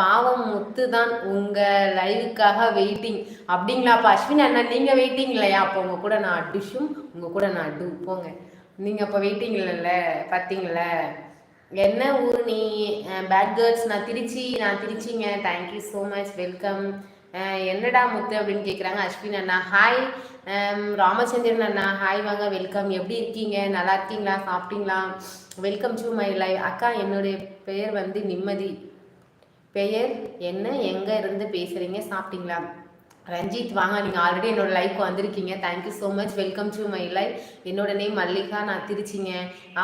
பாவம் முத்து தான் உங்கள் லைவுக்காக வெயிட்டிங் அப்படிங்களாப்பா? அஸ்வின் அண்ணா நீங்கள் வெயிட்டிங் இல்லையா? அப்போ உங்கள் கூட நான் டிஷ்ஷும் உங்கள் கூட நான் டூ போங்க. நீங்கள் அப்போ வெயிட்டிங் இல்லைல்ல பார்த்தீங்கள என்ன ஊர் நீ? பேட் கேர்ள்ஸ் நான் திருச்சி நான் திருச்சிங்க. Thank you so much welcome என்னடா முத்து அப்படின்னு கேட்குறாங்க அஸ்வின் அண்ணா. ஹாய் ராமச்சந்திரன் அண்ணா. ஹாய் வாங்க வெல்கம் எப்படி இருக்கீங்க? நல்லா இருக்கீங்களா? சாப்பிட்டீங்களா? வெல்கம் டு மை லைவ் அக்கா என்னுடைய பெயர் வந்து நிம்மதி. பெயர் என்ன எங்கே இருந்து பேசுகிறீங்க சாப்பிட்டீங்களா? ரஞ்சித் வாங்க நீங்கள் ஆல்ரெடி என்னோட லைஃப்க்கு வந்திருக்கீங்க. Thank you so much welcome to my life என்னோட நேம் மல்லிகா நான் திருச்சிங்க.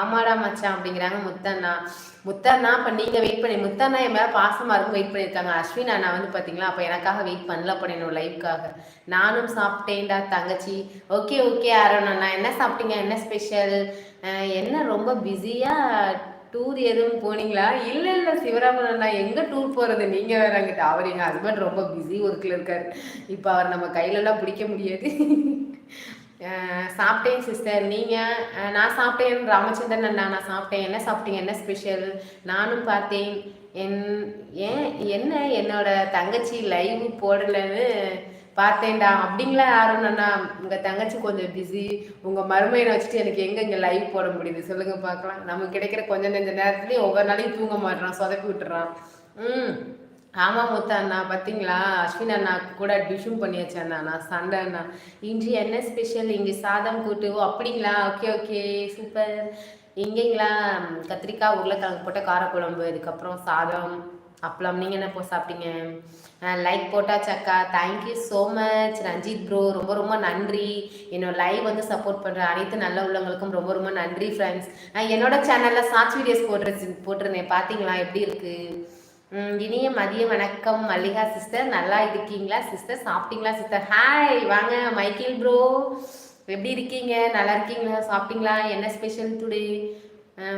ஆமாடா மச்சான் அப்படிங்கிறாங்க முத்தண்ணா. முத்தண்ணா இப்போ நீங்கள் வெயிட் பண்ணி முத்தண்ணா என் மேலே பாசமாக இருக்கும் வெயிட் பண்ணியிருக்காங்க அஸ்வின் அண்ணா வந்து பார்த்தீங்களா அப்போ எனக்காக வெயிட் பண்ணல அப்போ என்னோட லைஃப்க்காக நானும் சாப்பிட்டேன்டா தங்கச்சி. ஓகே ஓகே அருண் அண்ணா என்ன சாப்பிட்டீங்க? என்ன ஸ்பெஷல் என்ன ரொம்ப பிஸியாக டூர் எதுவும் போனீங்களா? இல்லை இல்லை சிவராமன் அண்ணா எங்கே டூர் போகிறது நீங்கள் வேற அங்கிட்ட. அவர் எங்கள் ஹஸ்பண்ட் ரொம்ப பிஸி ஒர்க்கில் இருக்கார். இப்போ அவர் நம்ம கையிலலாம் பிடிக்க முடியாது. சாப்பிட்டேன் சிஸ்டர் நீங்கள் நான் சாப்பிட்டேன் ராமச்சந்திரன் அண்ணா நான் சாப்பிட்டேன். என்ன சாப்பிட்டீங்க? என்ன ஸ்பெஷல் நானும் பார்த்தேன். என் ஏன் என்ன? என்னோட தங்கச்சி லைவ் போடலைன்னு பார்த்தேன்டா. அப்படிங்களா யாரும் அண்ணா? உங்கள் தங்கச்சி கொஞ்சம் பிஸி உங்கள் மருமையை வச்சுட்டு எனக்கு எங்கே இங்கே லைவ் போட முடியுது? சொல்லுங்கள் பார்க்கலாம். நமக்கு கிடைக்கிற கொஞ்சம் நெஞ்ச நேரத்துலேயும் ஒவ்வொரு நாளையும் தூங்க மாட்டுறான் சொதப்பி விட்டுறான். ம். ஆமாம் முத்த அண்ணா பார்த்தீங்களா அஸ்வின் அண்ணா கூட டிஷ்யூம் பண்ணியாச்சு அண்ணா. நான் சண்டை அண்ணா. இன்று என்ன ஸ்பெஷல் இங்கே சாதம் கூட்டு ஓ அப்படிங்களா? ஓகே ஓகே சூப்பர் எங்கேங்களா? கத்திரிக்காய் உருளைக்கிழங்கு போட்ட காரக்குழம்பு இதுக்கப்புறம் சாதம் அப்பளம். நீங்கள் என்ன போ சாப்பிட்டீங்க? Like போட்டாச்சக்கா thank you so much Ranjith bro ரொம்ப ரொம்ப நன்றி. என்னோட லைவ் வந்து சப்போர்ட் பண்ணுற அனைத்து நல்ல உள்ளவங்களுக்கும் ரொம்ப ரொம்ப நன்றி ஃப்ரெண்ட்ஸ் என்னோட சேனலில் ஷார்ட்ஸ் வீடியோஸ் போட்டு போட்டிருந்தேன். பார்த்தீங்களா எப்படி இருக்குது இனிய மதிய வணக்கம் மல்லிகா சிஸ்டர் நல்லா இருக்கீங்களா சிஸ்டர் சாப்பிட்டீங்களா சிஸ்டர் ஹாய் வாங்க மைக்கேல் ப்ரோ எப்படி இருக்கீங்க? நல்லா இருக்கீங்களா? சாப்பிட்டீங்களா? என்ன ஸ்பெஷல் டுடே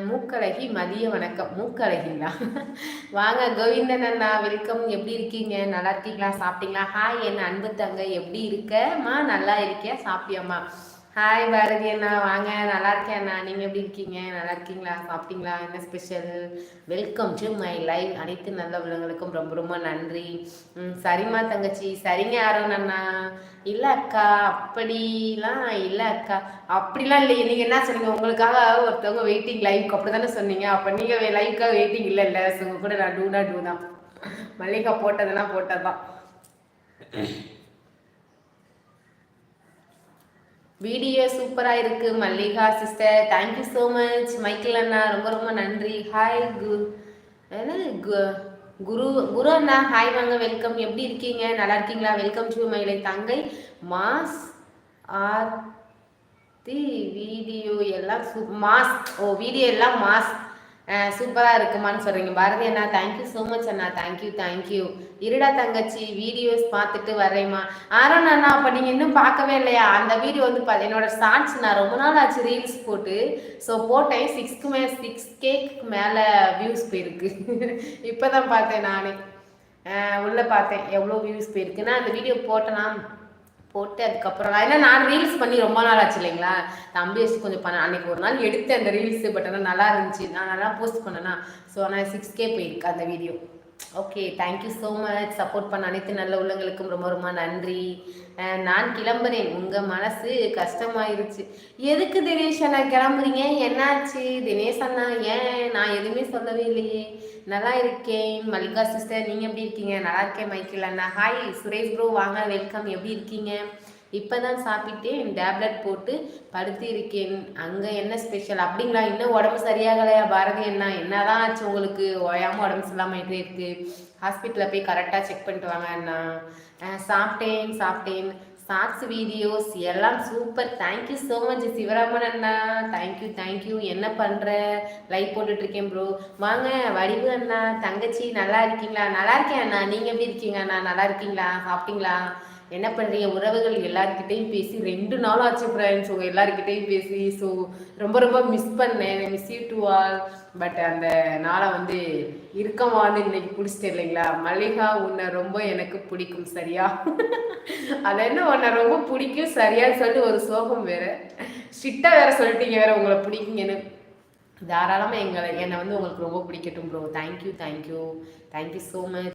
மூக்கழகி மதிய வணக்கம். மூக்கழகிங்களா வாங்க கோவிந்தன் அண்ணா வெல்கம் எப்படி இருக்கீங்க? நல்லா இருக்கீங்களா? சாப்பிட்டீங்களா? ஹாய் என்ன அன்பு தங்க. எப்படி இருக்கம்மா நல்லா இருக்கியா? சாப்பிட்டியாம்மா? ஹாய் பாரதி அண்ணா. வாங்க. நல்லா இருக்கேன் அண்ணா. நீங்கள் எப்படி இருக்கீங்க? நல்லா இருக்கீங்களா? சாப்பிட்டீங்களா? என்ன special welcome to my live அனைத்து நல்ல உள்ளவங்களுக்கும் ரொம்ப ரொம்ப நன்றி. சரிம்மா தங்கச்சி. சரிங்க யாரும் அண்ணா. இல்லை அக்கா. அப்படிலாம் இல்லை அக்கா. அப்படிலாம் இல்லை நீங்கள் என்ன சொன்னீங்க? உங்களுக்காக ஒருத்தவங்க வெயிட்டிங் லைவ்க்கு அப்படி தானே சொன்னீங்க. அப்போ நீங்கள் லைவ்க்காக வெயிட்டிங் இல்லை இல்லை. உங்கள் கூட நான் டூனா டூ தான். மல்லிகா போட்டதெல்லாம் போட்டது தான் வீடியோ சூப்பராக இருக்கு. Mallika sister. Thank you so much Michael அண்ணா ரொம்ப ரொம்ப நன்றி. ஹாய் குரு என்ன குரு குரு அண்ணா ஹாய் வாங்க. வெல்கம் எப்படி இருக்கீங்க? நல்லா இருக்கீங்களா? Welcome to Mylai Thangai mass Aarthi video எல்லாம் சூ மாஸ் ஓ வீடியோ எல்லாம் மாஸ் சூப்பராக இருக்குமான்னு சொல்கிறீங்க பாரதி அண்ணா தேங்க்யூ ஸோ மச் அண்ணா. தேங்க்யூ தேங்க்யூ இருடா தங்கச்சி வீடியோஸ் பார்த்துட்டு வரேம்மா ஆரோன் அண்ணா அப்போ நீங்கள் இன்னும் பார்க்கவே இல்லையா? அந்த வீடியோ வந்து பா என்னோட ஷார்ட்ஸ் நான் ரொம்ப நாள் ஆச்சு ரீல்ஸ் போட்டு. ஸோ போட்டேன். சிக்ஸ்க்கு மே சிக்ஸ் கேக்கு மேலே வியூஸ் போயிருக்கு. இப்போ தான் பார்த்தேன் நானே. உள்ளே பார்த்தேன். எவ்வளோ வியூஸ் போயிருக்குன்னா அந்த வீடியோ போட்டேனா? போட்டு அதுக்கப்புறம் ஏன்னா நான் ரீல்ஸ் பண்ணி ரொம்ப நாள் ஆச்சு இல்லைங்களா? தம்பி வச்சு கொஞ்சம் பண்ண அன்னைக்கு ஒரு நாள் எடுத்தேன் அந்த ரீல்ஸ் பட் ஆனால் நல்லா இருந்துச்சு. நான் நல்லா போஸ்ட் பண்ணேன்னா ஸோ ஆனால் சிக்ஸ் கே போயிருக்கு அந்த video okay thank you so much support பண்ண அனைத்து நல்ல உள்ளங்களுக்கும் ரொம்ப ரொம்ப நன்றி. நான் கிளம்புறேன். உங்கள் மனசு கஷ்டமாயிருச்சு. எதுக்கு தினேஷ் அண்ணா கிளம்புறீங்க? என்னாச்சு? தினேஷ் அண்ணா ஏன்? நான் எதுவுமே சொல்லவே இல்லையே. நல்லா இருக்கேன். மல்லிகா சிஸ்டர் நீங்கள் எப்படி இருக்கீங்க? நல்லா இருக்கேன் மைக்கேல் அண்ணா. ஹாய் சுரேஷ் ப்ரோ வாங்க வெல்கம் எப்படி இருக்கீங்க? இப்போ தான் சாப்பிட்டேன் டேப்லெட் போட்டு படுத்து இருக்கேன். அங்கே என்ன ஸ்பெஷல் அப்படிங்களா? இன்னும் உடம்பு சரியாகலையா? பாரதி அண்ணா என்னதான் ஆச்சு உங்களுக்கு? ஓயாமல் உடம்பு சரியில்லாமல் இருக்குது ஹாஸ்பிட்டலில் போய் கரெக்டாக செக் பண்ணிட்டு வாங்க அண்ணா. சாப்பிட்டேன் சாப்பிட்டேன். ஷார்ட்ஸ் வீடியோஸ் எல்லாம் super thank you so much Sivaraman Anna. Thank you thank you என்ன பண்ணுற லைக் போட்டுட்ருக்கேன் ப்ரோ வாங்க வடிவு அண்ணா. தங்கச்சி நல்லா இருக்கீங்களா? நல்லா இருக்கேன் அண்ணா. நீங்கள் எப்படி இருக்கீங்க அண்ணா? நல்லா இருக்கீங்களா? சாப்பிட்டீங்களா? என்ன பண்ணுறீங்க உறவுகள் எல்லாருக்கிட்டையும் பேசி ரெண்டு நாளும் ஆச்சு ஃப்ரெண்ட்ஸ் உங்கள் எல்லாருக்கிட்டையும் பேசி ஸோ ரொம்ப ரொம்ப மிஸ் பண்ணேன். Miss you to all but அந்த நாளை வந்து இருக்கமான்னு இன்னைக்கு பிடிச்சிட்டு இல்லைங்களா? மல்லிகா உன்னை ரொம்ப எனக்கு பிடிக்கும் சரியா? அது என்ன? உன்னை ரொம்ப பிடிக்கும் சரியான்னு சொல்லிட்டு ஒரு சோகம் வேற. ஸ்ட்ரிக்டாக வேற சொல்லிட்டீங்க வேற உங்களை பிடிக்குங்கன்னு. தாராளமாக எங்களை என்னை வந்து உங்களுக்கு ரொம்ப பிடிக்கட்டும் bro thank you thank you thank you so much